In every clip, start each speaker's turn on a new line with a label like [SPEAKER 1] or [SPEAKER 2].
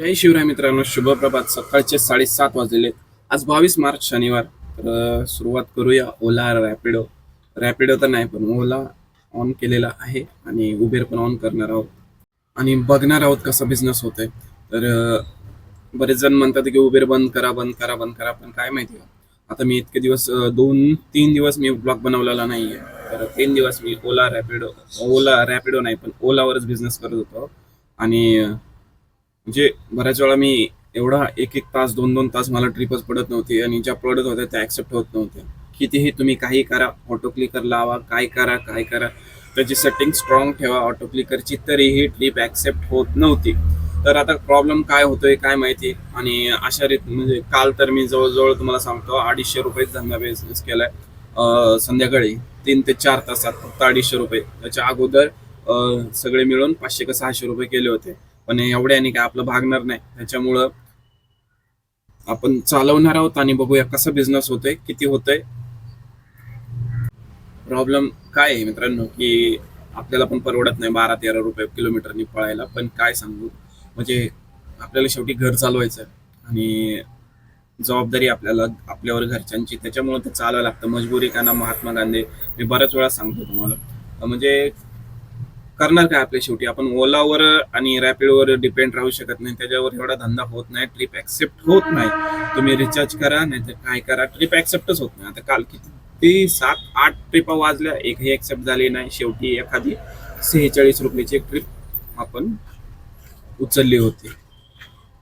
[SPEAKER 1] जय शिवराय मित्रांनो शुभप्रभात सकाळचे साडेसात वाजलेले आज बावीस मार्च शनिवार. तर सुरुवात करूया ओला रॅपिडो. रॅपिडो तर नाही पण ओला ऑन केलेला आहे आणि उबेर पण ऑन करणार आहोत. आणि बघणार आहोत कसा बिझनेस होतोय. तर बरेच जण म्हणतात की उबेर बंद करा बंद करा बंद करा पण काय माहिती आता मी इतके दिवस दोन तीन दिवस मी ब्लॉग बनवलेला नाहीये. तर तीन दिवस मी ओला रॅपिडो ओला रॅपिडो नाही पण ओलावरच बिझनेस करत होतो. आणि म्हणजे बऱ्याच वेळा मी एवढा एक एक तास दोन दोन तास मला ट्रिपच पडत नव्हती आणि ज्या पडत होत्या त्या ऍक्सेप्ट होत नव्हत्या. कितीही तुम्ही काही करा ऑटो क्लिकर लावा काय करा काय करा त्याची सेटिंग स्ट्रॉंग ठेवा ऑटो क्लिकरची तरीही ट्रिप ऍक्सेप्ट होत नव्हती. तर आता प्रॉब्लेम काय होतोय काय माहिती? आणि अशा रीत म्हणजे काल तर मी जवळजवळ तुम्हाला सांगतो अडीचशे रुपये धंदा बिझनेस केलाय. संध्याकाळी तीन ते चार तासात फक्त अडीचशे रुपये. त्याच्या अगोदर सगळे मिळून पाचशे का सहाशे रुपये केले होते. पण एवढ्याने काय आपलं भागणार नाही. त्याच्यामुळं आपण चालवणार आहोत आणि बघूया कसा बिझनेस होतोय किती होतोय. प्रॉब्लेम काय आहे मित्रांनो की आपल्याला पण परवडत नाही बारा तेरा रुपये किलोमीटरनी पळायला पण काय सांगू. म्हणजे आपल्याला शेवटी घर चालवायचं आणि जबाबदारी आपल्याला आपल्यावर घरच्यांची. त्याच्यामुळे ते चालावं लागतं. मजबुरी का ना महात्मा गांधी मी बऱ्याच वेळा सांगतो तुम्हाला. म्हणजे करणार काय आपल्या शेवटी? आपण ओलावर आणि रॅपिडवर डिपेंड राहू शकत नाही. त्याच्यावर एवढा धंदा होत नाही. ट्रिप ऍक्सेप्ट होत नाही. तुम्ही रिचार्ज करा नाही तर काय करा? ट्रिप ऍक्सेप्टच होत नाही. आता काल किती? ती सात आठ ट्रिपा वाजल्या. एकही ऍक्सेप्ट झाली नाही. शेवटी एखादी सेहेचाळीस रुपयाची एक ट्रिप आपण उचलली होती.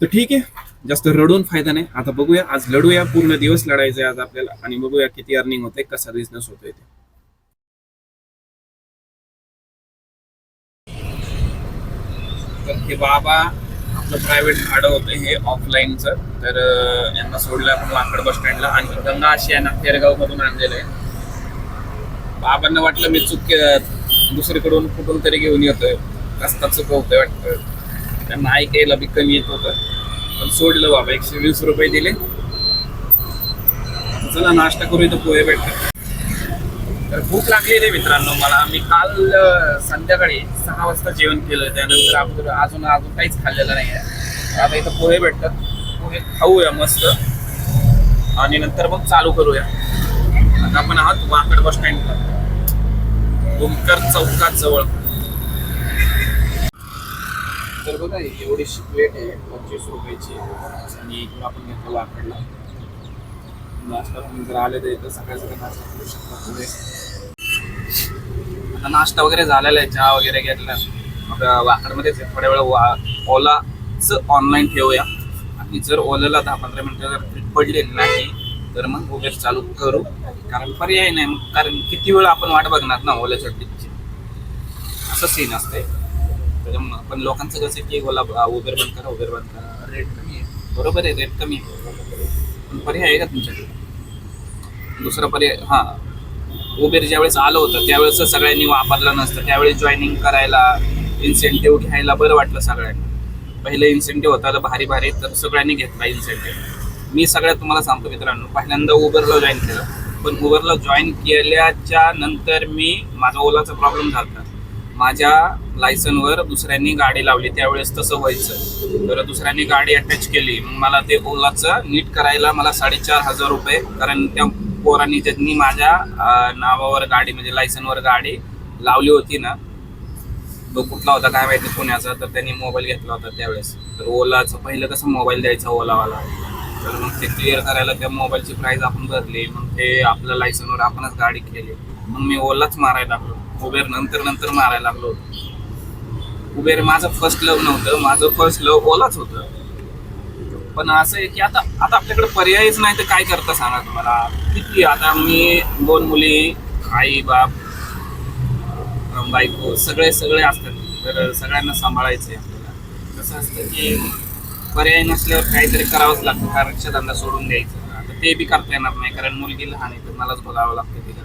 [SPEAKER 1] तर ठीक आहे. जास्त रडून फायदा नाही. आता बघूया. आज लढूया. पूर्ण दिवस लढायचं आहे आज आपल्याला. आणि बघूया किती अर्निंग होते कसा बिझनेस होतोय ते. हे बाबा आपलं प्रायव्हेट भाडं होतं हे ऑफलाईनचं तर यांना सोडलं आपण लाकड बस स्टँडला आणि गंगा अशी आहे ना खेरगाव मधून आणलेलं आहे. बाबांना वाटलं मी चूक के- दुसरीकडून कुठून तरी घेऊन येतोय. रस्ता चुकवतोय वाटतं. त्यांना ऐकायला बी कमी येत होतं. पण सोडलं बाबा एकशे वीस रुपये दिले. चला नाश्ता करू इथं पोहे भेटतात. तर भूक लागली आहे मित्रांनो मला. मी काल संध्याकाळी सहा वाजता जेवण केलं. त्यानंतर अगोदर अजून अजून काहीच खाल्लेलं नाही आहे. आता इथं पोहे भेटतात. पोहे खाऊया मस्त. आणि नंतर मग चालू करूया. आता आपण आहात वाकड बस स्टँड डुमकर चौकात जवळ. तर बघा एवढीशी प्लेट आहे पंचवीस रुपयाची. आणि इकडून आपण घेतो लाकडला नाश्ता तुम्ही जर आले तर इथं सकाळी सकाळी नाश्ता करू शकता तुम्ही. आता नाश्ता वगैरे झालेला आहे चहा वगैरे घेतला. मग वाकडमध्येच थोड्या वेळ वा ओलाचं ऑनलाईन ठेवूया. आणि जर ओलाला दहा पंधरा मिनटं जर ट्रिप पडली नाही तर मग उबेर चालू करू. कारण पर्याय नाही मग कारण किती वेळ आपण वाट बघणार ना ओल्याच्या ट्रिपची असं सीन असतंय. त्याच्यामुळं पण लोकांचं कसं आहे की ओला उबेर बंद करा उबेर बंद करा. रेट कमी आहे. बरोबर आहे रेट कमी आहे. पर्याय आहे का तुमच्याकडे? दुसरा पर्याय हां. उबेर ज्यावेळेस आलं होतं त्यावेळेस सगळ्यांनी वापरलं नसतं. त्यावेळेस जॉईनिंग करायला इन्सेंटिव्ह घ्यायला बरं वाटलं सगळ्यांना. पहिलं इन्सेंटिव्ह होता तर भारी भारी तर सगळ्यांनी घेतला इन्सेंटिव्ह मी सगळ्यात तुम्हाला सांगतो मित्रांनो पहिल्यांदा उबरला जॉईन केलं. पण उबरला जॉईन केल्याच्यानंतर मी माझा ओलाचा प्रॉब्लेम झाला माझ्या लायसनवर दुसऱ्यांनी गाडी लावली त्यावेळेस तसं व्हायचं. तर दुसऱ्यांनी गाडी अटॅच केली. मग मला ते ओलाचं नीट करायला मला साडेचार हजार रुपये कारण त्या पोरांनी ज्यांनी माझ्या नावावर गाडी म्हणजे लायसनवर गाडी लावली होती ना तो कुठला होता काय माहिती पुण्याचा तर त्यांनी मोबाईल घेतला होता त्यावेळेस. तर ओलाचं पहिलं कसं मोबाईल द्यायचा ओलावाला. तर मग ते क्लिअर करायला त्या मोबाईलची प्राईज आपण भरली मग ते आपल्या लायसनवर आपणच गाडी केली. मग मी ओलाच मारायला लागलो. उबेर नंतर नंतर मारायला लागलो उबेर माझं फर्स्ट लव नव्हतं माझं फर्स्ट लव ओलाच होतं. पण असं आहे की आता आता आपल्याकडे पर्यायच नाही तर काय करता सांगा तुम्हाला? किती आता मी दोन मुली आई बाप बायको सगळे सगळे असतात. तर सगळ्यांना सांभाळायचं आहे आपल्याला. कसं असतं की पर्याय नसल्यावर काहीतरी करावंच लागतं. कारण धंदा सोडून द्यायचं. आता ते बी करता येणार नाही कारण मुलगी लहान आहे तर मलाच बोलावं लागतं तिला.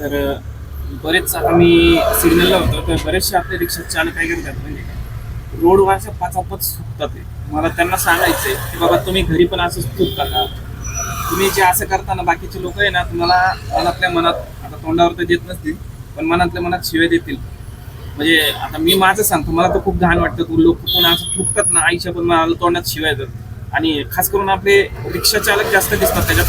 [SPEAKER 1] तर बरेच आता मी सिग्नलला होतो तर बरेचसे आपले रिक्षा चालक काय करतात म्हणजे रोडवरच्या पाचापच सुटतात मला त्यांना सांगायचंय की बाबा तुम्ही घरी पण असं सुटता का तुम्ही जे असं करताना बाकीचे लोक आहे ना तुम्हाला मनातल्या मनात आता तोंडावर तर देत नसतील पण मनातल्या मनात शिवाय देतील. म्हणजे आता मी माझं सांगतो मला तर खूप घाण वाटतं तू लोक कोण असं थुकतात ना आईच्या पण मला तोंडात शिवाय देतात. आणि खास करून आपले रिक्षा चालक जास्त दिसतात त्याच्यात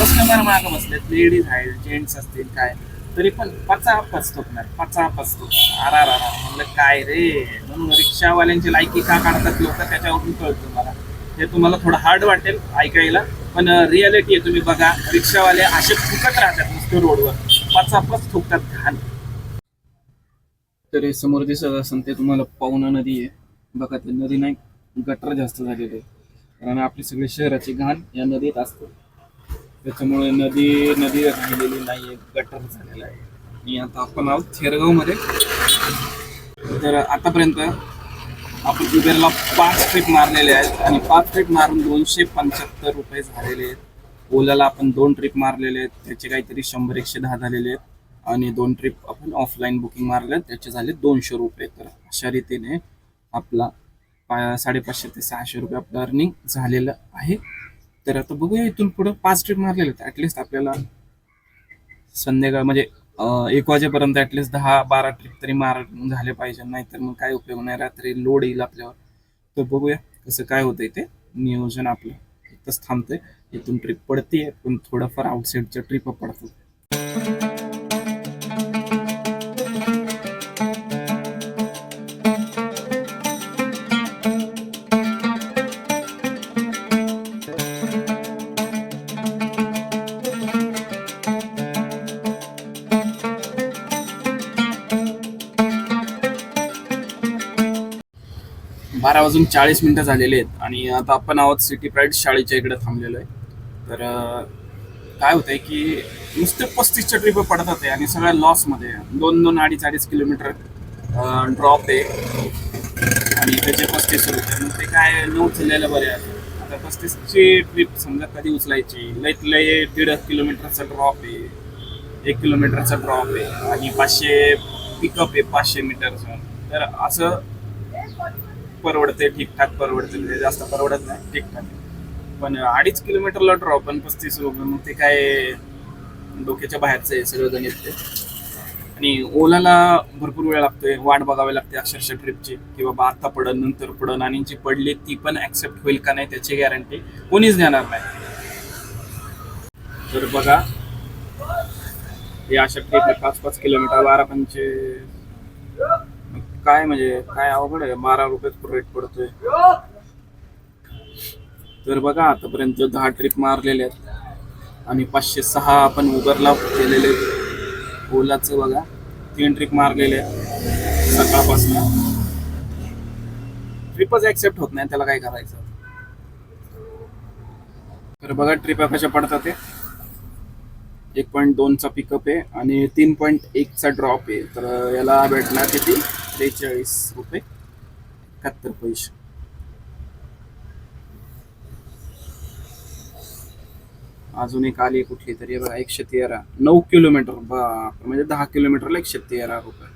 [SPEAKER 1] कस्टमर मागं बसलेत. लेडीज आहेत जेंट्स असतील काय? तरी पण पाचा पाच थुकणार पाचा पाच थुकणार आरा रा म्हणलं काय रे? म्हणून रिक्षावाल्यांची लायकी का काढतात लोक? त्याच्यावरून कळतं मला. हे तुम्हाला थोडं हार्ड वाटेल ऐकायला पण रियालिटी आहे तुम्ही बघा. रिक्षावाले असे फुकत राहतात नुसतं रोडवर. पाचा पाच थुकतात घाण. तर हे समोर दिसत असेल ते तुम्हाला पावना नदी आहे. बघा ते नदी नाही गटर जास्त झालेले आहे. कारण आपली सगळी शहराची घाण या नदीत असते. त्याच्यामुळे नदी नदी राहिलेली नाही आहे गटर झालेला आहे. आणि आता आपण आहोत थेरगावमध्ये. तर आतापर्यंत आपण उबेरला पाच ट्रिप मारलेले आहेत आणि पाच ट्रिप मारून दोनशे पंच्याहत्तर रुपये झालेले आहेत. ओलाला आपण दोन ट्रिप मारलेले आहेत. त्याचे काहीतरी शंभर एकशे दहा झालेले आहेत. आणि दोन ट्रिप आपण ऑफलाईन बुकिंग मारले त्याचे झाले दोनशे रुपये. तर अशा रीतीने आपला साडेपाचशे ते सहाशे रुपये आपलं अर्निंग झालेलं आहे. तर आता बघूया इथून पुढं पाच ट्रिप मारलेले आहेत. ॲटलिस्ट आपल्याला संध्याकाळ म्हणजे एक वाजेपर्यंत ॲटलिस्ट दहा बारा ट्रिप तरी मार झाले पाहिजे. नाहीतर मग काय उपयोग नाही. रात्री लोड येईल आपल्यावर. तर बघूया कसं काय होतंय ते नियोजन आपलं. इथंच थांबतंय. इथून ट्रिप पडते पण थोडंफार आउटसाईडच्या ट्रिप पडतात बारा वाजून चाळीस मिनिटं झालेले आहेत आणि आता आपण आहोत सिटी प्राईड शाळेच्या इकडे थांबलेलो आहे. तर काय होतंय की नुसते पस्तीसच्या ट्रिप पडतात आहे आणि सगळ्या लॉसमध्ये आहे. दोन दोन अडीच अडीच किलोमीटर ड्रॉप आहे. आणि त्याचे पस्तीस रुपये मग ते काय न उचललेलं बरे आहे. आता पस्तीसची ट्रिप समजा कधी उचलायची? लईत लय दीड किलोमीटरचा ड्रॉप आहे. एक किलोमीटरचा ड्रॉप आहे. आणि पाचशे पिकअप आहे पाचशे मीटरचं तर असं परवडते ठीकठाक परवडते म्हणजे जास्त परवडत नाही ठीकठाक. पण अडीच किलोमीटरला ड्रॉप पण पस्तीस रुपये मग ते काय डोक्याच्या बाहेरचं आहे सगळं गणित ते. आणि ओलाला भरपूर वेळ लागतोय वाट बघावी लागते अक्षरशः ट्रिपची की बाबा आता पडन नंतर पडन आणि जी पडली ती पण ऍक्सेप्ट होईल का नाही त्याची गॅरंटी कोणीच देणार नाही. तर बघा हे अशा ट्रिप पाच पाच किलोमीटर बारा पंचे काय म्हणजे काय अवघड आहे? बारा रुपयेच रेट पडतोय. तर बघा आतापर्यंत दहा ट्रिप मारलेले आहेत आणि पाचशे सहा आपण उबरला केलेले आहेत. ओलाचं बघा तीन ट्रिप मारलेले आहेत सकाळपासून. ट्रिपच ऍक्सेप्ट होत नाही त्याला काय करायचं? तर बघा ट्रिप कशा पडतात ते. एक पॉईंट दोनचा पिकअप आहे आणि तीन पॉईंट एकचा ड्रॉप आहे. तर याला भेटणार किती? त्रेचाळीस रुपये एकाहत्तर पैसे अजून एक आली कुठली तरी बघा एकशे तेरा. नऊ किलोमीटर बाप म्हणजे दहा किलोमीटरला एकशे तेरा रुपये.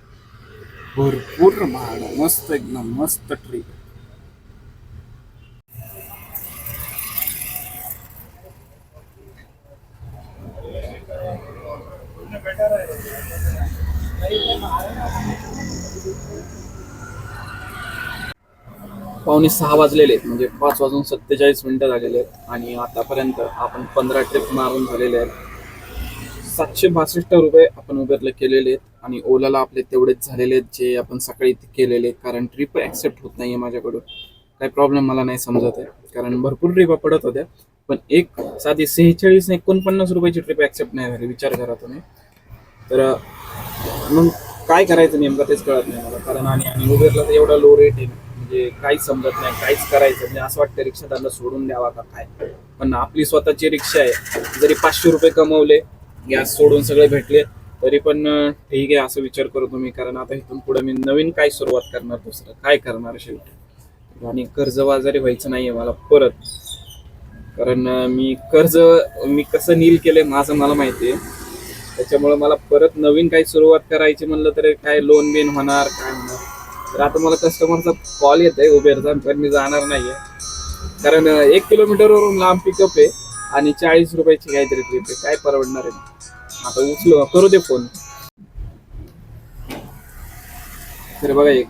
[SPEAKER 1] भरपूर महाग मस्त एकदम मस्त ट्रिप पावणे सहा वाजलेले आहेत. म्हणजे पाच वाजून सत्तेचाळीस मिनटं झालेले आहेत. आणि आतापर्यंत आपण पंधरा ट्रिप मारून झालेले आहेत. सातशे बासष्ट रुपये आपण उबेरला केलेले आहेत. आणि ओलाला आपले तेवढेच झालेले आहेत जे आपण सकाळी केलेले आहेत. कारण ट्रिप ॲक्सेप्ट होत नाही आहे माझ्याकडून. काही प्रॉब्लेम मला नाही समजत आहे. कारण भरपूर ट्रिपा पडत होत्या. पण एक साधी सेहेचाळीस एकोणपन्नास रुपयाची ट्रिप ॲक्सेप्ट नाही झाली. विचार करा तुम्ही. तर मग काय करायचं नेमकं तेच कळत नाही मला. कारण आणि आणि उबेरला तर एवढा लो रेट आहे. म्हणजे काहीच समजत नाही काहीच करायचं म्हणजे असं वाटतं रिक्षादारला सोडून द्यावा का काय? पण आपली स्वतःची रिक्षा आहे. जरी पाचशे रुपये कमवले गॅस सोडून सगळे भेटले तरी पण ठीक आहे असं विचार करू तुम्ही. कारण आता इथून पुढे मी नवीन काय सुरुवात करणार दुसरं काय करणार शेवटी? आणि कर्ज बाजारी व्हायचं नाहीये मला परत. कारण मी कर्ज मी कसं नील केलंय माझं मला माहिती आहे त्याच्यामुळे मला परत नवीन काही सुरुवात करायची म्हणलं तर काय लोन बिन होणार काय होणार? तर आता मला कस्टमरचा कॉल येत आहे उबेरचा पण मी जाणार नाहीये. कारण एक किलोमीटरवरून लांब पिकअप आहे आणि चाळीस रुपयाची काहीतरी ट्रिप आहे. काय परवडणार आहे? आता उचलो करू दे फोन तर बघा एक.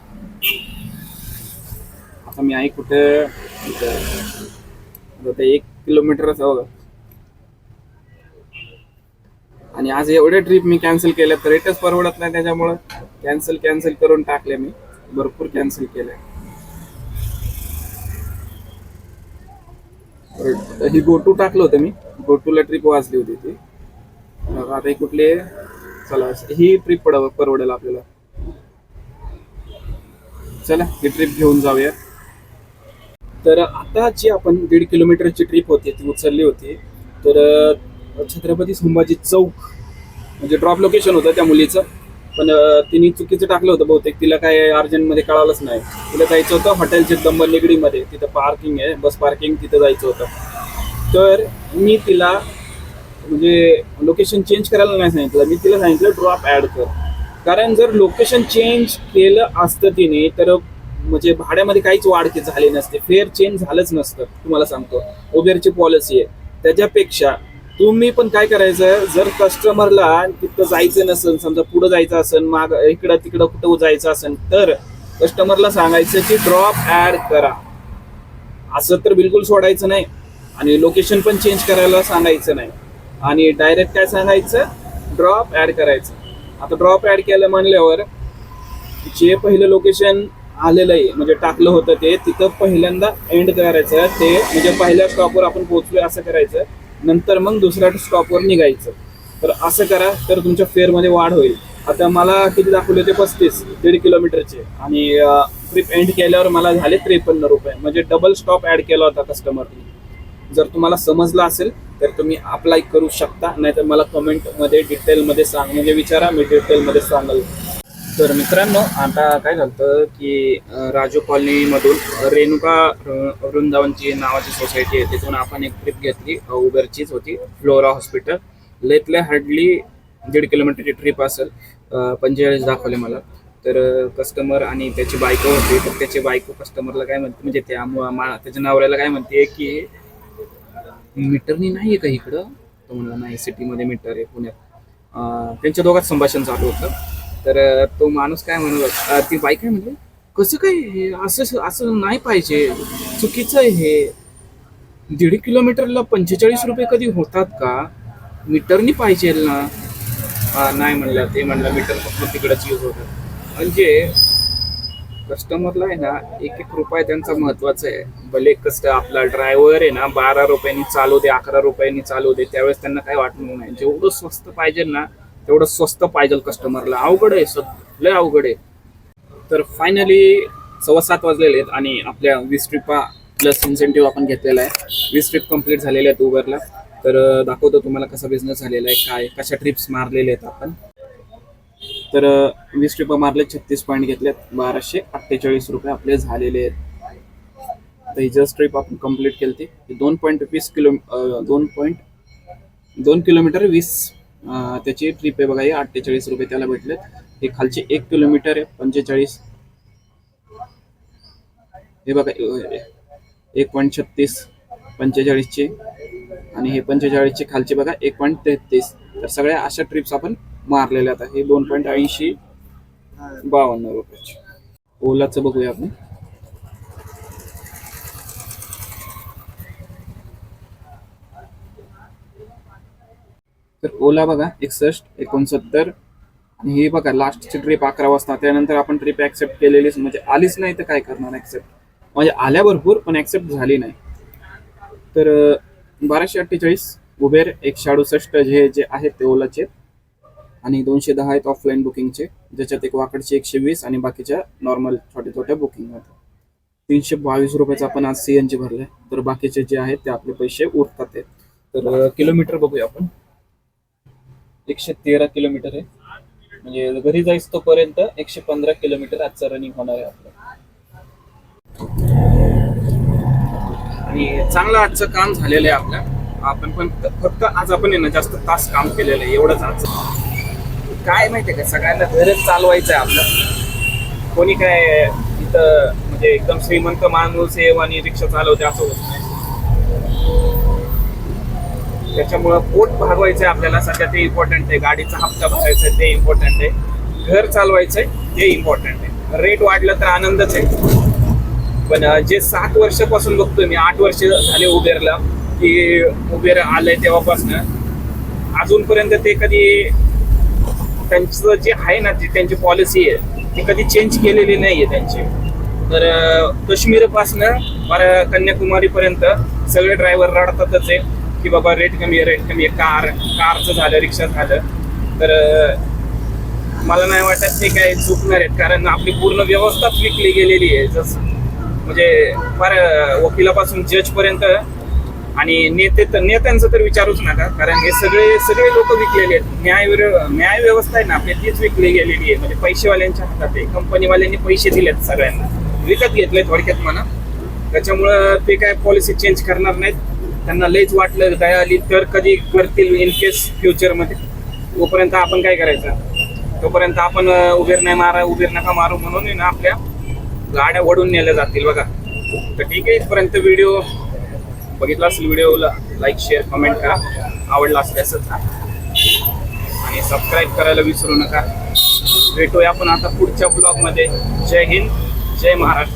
[SPEAKER 1] आता मी आहे कुठं? ते एक किलोमीटरच आहे बघा. आणि आज एवढे ट्रिप मी कॅन्सल केल्या तर रेटच परवडत नाही त्याच्यामुळं. कॅन्सल कॅन्सल करून टाकले मी. भरपूर कॅन्सल केले ही गोटू टाकलं होतं मी. गोटूला ट्रिप वाचली होती ती. आता ही कुठली चला ही ट्रिप पड परवडेल आपल्याला. चला ही ट्रिप घेऊन जाऊया. तर आता जी आपण दीड किलोमीटरची ट्रिप होती ती उचलली होती. तर छत्रपती संभाजी चौक म्हणजे ड्रॉप लोकेशन होतं त्या मुलीचं. पण तिने चुकीचं टाकलं होतं बहुतेक. तिला काय अर्जंटमध्ये कळालंच नाही. तिला जायचं होतं हॉटेल चिदंबर निगडीमध्ये. तिथं पार्किंग आहे बस पार्किंग तिथं जायचं होतं. तर मी तिला म्हणजे लोकेशन चेंज करायला नाही सांगितलं. मी तिला सांगितलं ड्रॉप ॲड कर. कारण जर लोकेशन चेंज केलं असतं तिने तर म्हणजे भाड्यामध्ये काहीच वाढ झाली नसते. फेअर चेंज झालंच नसतं. तुम्हाला सांगतो. उबेरची पॉलिसी आहे. त्याच्यापेक्षा तुम्ही पण काय करायचं जर कस्टमरला तिथं जायचं नसेल समजा पुढं जायचं असेल माग इकडं तिकडं कुठं जायचं असेल तर कस्टमरला सांगायचं की ड्रॉप ॲड करा. असं तर बिलकुल सोडायचं नाही. आणि लोकेशन पण चेंज करायला सांगायचं नाही. आणि डायरेक्ट काय सांगायचं? ड्रॉप ॲड करायचं. आता ड्रॉप ॲड केलं म्हणल्यावर जे पहिलं लोकेशन आलेलं आहे म्हणजे टाकलं होतं ते तिथं पहिल्यांदा एंड करायचं. ते म्हणजे पहिल्या स्टॉपवर आपण पोहोचलोय असं करायचं. नंतर मग दुसऱ्या स्टॉपवर निघायचं. तर असं करा तर तुमच्या फेअरमध्ये वाढ होईल. आता मला किती दाखवले ते पस्तीस दीड किलोमीटरचे. आणि ट्रिप एंड केल्यावर मला झाले त्रेपन्न रुपये. म्हणजे डबल स्टॉप ॲड केला होता कस्टमरने जर तुम्हाला समजलं असेल तर तुम्ही अप्लाय करू शकता. नाहीतर मला कमेंटमध्ये डिटेलमध्ये सांग म्हणजे विचारा मी डिटेलमध्ये सांगाल. तर मित्रांनो आता काय झालं की राजू कॉलनीमधून रेणुका वृंदावनची नावाची सोसायटी आहे. तिथून आपण एक ट्रिप घेतली उबरचीच उबेरचीच होती फ्लोरा हॉस्पिटल लेतले हार्डली दीड किलोमीटरची ट्रिप असेल. पंचेचाळीस दाखवले मला. तर कस्टमर आणि त्याची बायको होती. तर त्याची बायको कस्टमरला काय म्हणते म्हणजे त्या त्याच्या नवऱ्याला काय म्हणते की मीटरनी नाही आहे का इकडं? तो म्हणला नाही सिटीमध्ये मीटर आहे पुण्यात. त्यांच्या दोघात संभाषण चालू होतं. तर तो माणूस काय म्हणू ती बाई काय म्हणली? कसं काय हे असं असं नाही पाहिजे. चुकीचं आहे हे. दीड किलोमीटरला पंचेचाळीस रुपये कधी होतात का? मीटरनी पाहिजे ना. हा, नाही म्हणलं ते म्हणलं मीटर फक्त तिकडंच यूज होतं. म्हणजे कस्टमरला आहे ना एक एक रुपये त्यांचा महत्त्वाचा आहे. भले कस्ट आपला ड्रायव्हर आहे ना बारा रुपयांनी चालू दे अकरा रुपयांनी चालू दे त्यावेळेस त्यांना काय वाटणार नाही. जेवढं स्वस्त पाहिजे ना तेवढं स्वस्त पाहिजे कस्टमरला अवघड आहे सद लय अवघड आहे. तर फायनली सव्वा सात वाजलेले आहेत आणि आपल्या वीस ट्रिपा प्लस इन्सेंटिव्ह आपण घेतलेला आहे. वीस ट्रिप कंप्लीट झालेल्या आहेत उबरला. तर दाखवतो तुम्हाला कसा बिझनेस झालेला आहे काय कशा ट्रिप्स मारलेले आहेत आपण. तर वीस ट्रिप मारले छत्तीस पॉईंट घेतलेत बाराशे अठ्ठेचाळीस रुपये आपले झालेले आहेत. तर ही जस्ट ट्रिप आपण कंप्लीट केली ती दोन पॉईंट वीस किलो दोन पॉईंट दोन किलोमीटर वीस त्याची ट्रिप आहे बघा अठ्ठेचाळीस रुपये त्याला भेटलेत. हे खालचे एक किलोमीटर आहे पंचेचाळीस. हे बघा एक पॉईंट छत्तीस पंचेचाळीसचे. आणि हे पंचेचाळीसचे खालचे बघा एक पॉईंट तेहतीस. तर सगळ्या अशा ट्रिप्स आपण मारलेल्या आता हे दोन पॉईंट ऐंशी बावन्न रुपयाचे. ओलाचं बघूया आपण. तर ओला बघा एकसष्ट एकोणसत्तर. आणि हे बघा लास्टची ट्रिप अकरा वाजता. त्यानंतर आपण ट्रिप ऍक्सेप्ट केलेलीच म्हणजे आलीच नाही तर काय करणार ऍक्सेप्ट म्हणजे आल्या भरपूर पण ऍक्सेप्ट झाली नाही. तर बाराशे अठ्ठेचाळीस उबेर एकशे अडुसष्ट जे जे आहेत ते ओलाचे. आणि दोनशे दहा आहेत ऑफलाईन बुकिंगचे ज्याच्यात एक वाकडचे एकशे वीस आणि बाकीच्या नॉर्मल छोट्या छोट्या बुकिंग आहेत. तीनशे बावीस रुपयाचा आपण आज सी एन जी भरले तर बाकीचे जे आहेत ते आपले पैसे उरतात तर किलोमीटर बघूया आपण. एकशे तेरा किलोमीटर आहे. म्हणजे घरी जायच तोपर्यंत एकशे पंधरा किलोमीटर आजचं रनिंग होणार आहे आपलं. आणि चांगलं आजचं काम झालेलं आहे आपलं आपण पण फक्त आज आपण आहे ना जास्त तास काम केलेलं आहे एवढंच आज. काय माहितीये का सगळ्यांना घरच चालवायचं आहे आपलं. कोणी काय इथं म्हणजे एकदम श्रीमंत माणूस आणि रिक्षा चालवते असं होत नाही. त्याच्यामुळं पोट भागवायचं आहे आपल्याला. सध्या ते इम्पॉर्टंट आहे. गाडीचा हप्ता भरायचा आहे ते इम्पॉर्टंट आहे. घर चालवायचं आहे ते इम्पॉर्टंट आहे. रेट वाढलं तर आनंदच आहे. पण जे सात वर्षापासून बघतोय मी आठ वर्ष झाले उबेरला की उबेर आलंय तेव्हापासून. अजूनपर्यंत ते कधी त्यांचं जे आहे ना जी त्यांची पॉलिसी आहे ती कधी चेंज केलेली नाही आहे त्यांची. तर काश्मीरपासनं बरं कन्याकुमारीपर्यंत सगळे ड्रायव्हर रडतातच आहे. की बाबा रेट कमी आहे रेट कमी आहे. कार कारचं झालं रिक्षा झालं. तर मला नाही वाटत ते काय चुकणार आहेत. कारण आपली पूर्ण व्यवस्थाच विकली गेलेली आहे. जसं म्हणजे फार वकिलापासून जजपर्यंत आणि नेते तर नेत्यांचं तर विचारूच नका. कारण हे सगळे सगळे लोक विकलेले आहेत. न्याय न्याय व्यवस्था आहे ना आपली तीच विकली गेलेली आहे. म्हणजे पैसेवाल्यांच्या हातात आहे. कंपनीवाल्यांनी पैसे दिलेत सगळ्यांना. विकत घेतले थोडक्यात म्हणा. त्याच्यामुळं ते काय पॉलिसी चेंज करणार नाहीत. त्यांना लईच वाटलं दया आली तर कधी करतील इन केस फ्युचरमध्ये तोपर्यंत आपण काय करायचं? तोपर्यंत आपण उभेर नाही मारा उभेर नका मारू म्हणून ना आपल्या गाड्या वडून नेल्या जातील बघा. तर ठीक आहे इथपर्यंत व्हिडिओ बघितला असेल व्हिडिओला लाईक शेअर कमेंट करा. आवडला असल्यासच आणि सबस्क्राईब करायला विसरू नका. भेटूया आपण आता पुढच्या ब्लॉगमध्ये जय हिंद जय महाराष्ट्र.